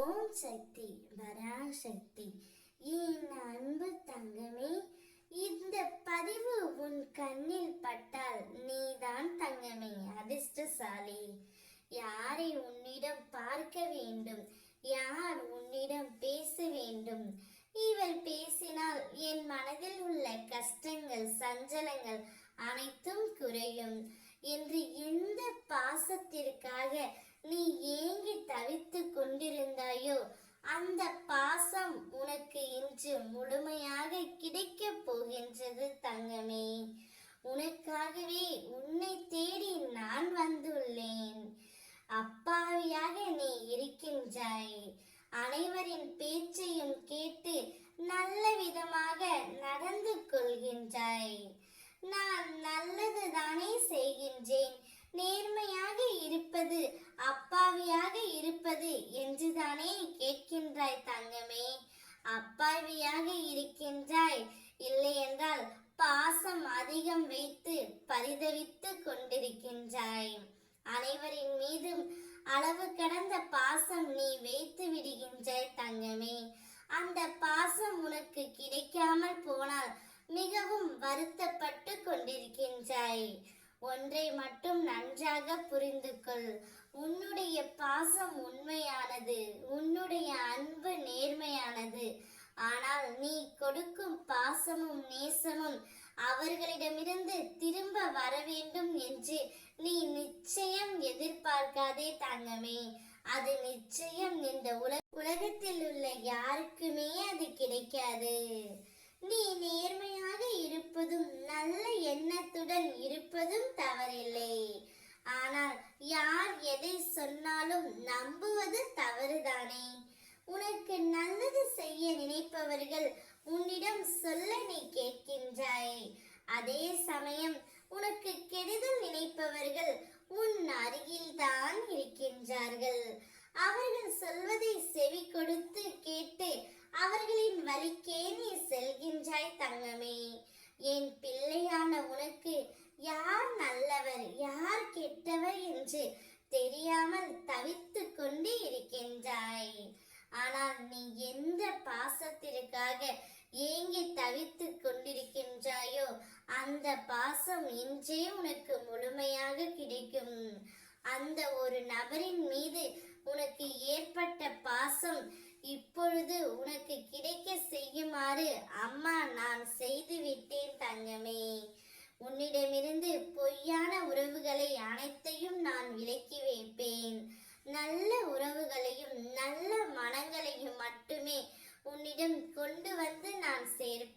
ஓம் சக்தி பராசக்தி. என் அன்பு தங்கமே இந்த பதிவு உன் கண்ணில் பட்டால் நீதான் தங்கமே அதிர்ஷ்டசாலி. யாரை உன்னிடம் பார்க்க வேண்டும்? யார் உன்னிடம் பேச வேண்டும்? இவள் பேசினால் என் மனதில் உள்ள கஷ்டங்கள் சஞ்சலங்கள் அனைத்தும் குறையும். என்று எந்த பாசத்திற்காக நீ ஏங்கி தவித்து கொண்டிருந்தாயோ அந்த பாசம் உனக்கு இன்று முழுமையாக கிடைக்கப் போகின்றது தங்கமே உனக்காகவே உன்னை தேடி நான் வந்துள்ளேன் அப்பாவியாக நீ இருக்கின்றாய் அனைவரின் பேச்சையும் கேட்டு நல்ல விதமாக நடந்து கொள்கின்றாய் நான் நல்லது தானே என்றேன் நேர்மையாக இருப்பது அப்பாவியாக இருப்பது என்றுதானே கேட்கின்றாய் தங்கமே. அப்பாவியாக இருக்கின்றாய் இல்லை என்றால் பாசம் அதிகம் வைத்து பரிதவித்து கொண்டிருக்கின்றாய். அனைவரின் மீதும் அளவு கடந்த பாசம் நீ வைத்து விடுகின்றாய் தங்கமே. அந்த பாசம் உனக்கு கிடைக்காமல் போனால் மிகவும் வருத்தப்பட்டு கொண்டிருக்கின்றாய். ஒன்றை மட்டும் நன்றாக புரிந்து கொள் உன்னுடைய பாசம் உண்மையானது உன்னுடைய அன்பு நேர்மையானது. ஆனால் நீ கொடுக்கும் பாசமும் நேசமும் அவர்களிடமிருந்து திரும்ப வர வேண்டும் என்று நீ நிச்சயம் எதிர்பார்க்காதே தங்கமே. அது நிச்சயம் இந்த உலக உலகத்தில் உள்ள யாருக்குமே அது கிடைக்காது. நீ நேர்மையாக இருப்பதும் நல்ல எண்ணத்துடன் இருப்பதும் தவறில்லை ஆனால் யார் எதை சொன்னாலும் நம்புவது தவறுதானே? உனக்கு நல்லது செய்ய நினைப்பவர்கள் உன்னிடம் சொல்ல நீ கேட்கின்றாய். அதே சமயம் உனக்கு கெடுதல் நினைப்பவர்கள் உன் அருகில்தான் இருக்கின்றார்கள் அவர்கள் சொல்வதை செவி கொடுத்து கேட்டு அவர்களின் வழிக்கே நீ செல்கின்றாய் தங்கமே என் பிள்ளையான உனக்கு யார் நல்லவர் யார் கெட்டவர் என்று தெரியாமல் தவித்து கொண்டு இருக்கின்றாய். ஆனால் நீ எந்த பாசத்திற்காக ஏங்கி தவித்து கொண்டிருக்கின்றாயோ அந்த பாசம் இன்றே உனக்கு முழுமையாக கிடைக்கும். அந்த ஒரு நபரின் மீது உன்னிடம் கொண்டு வந்து நான் சேர்ப்பேன்.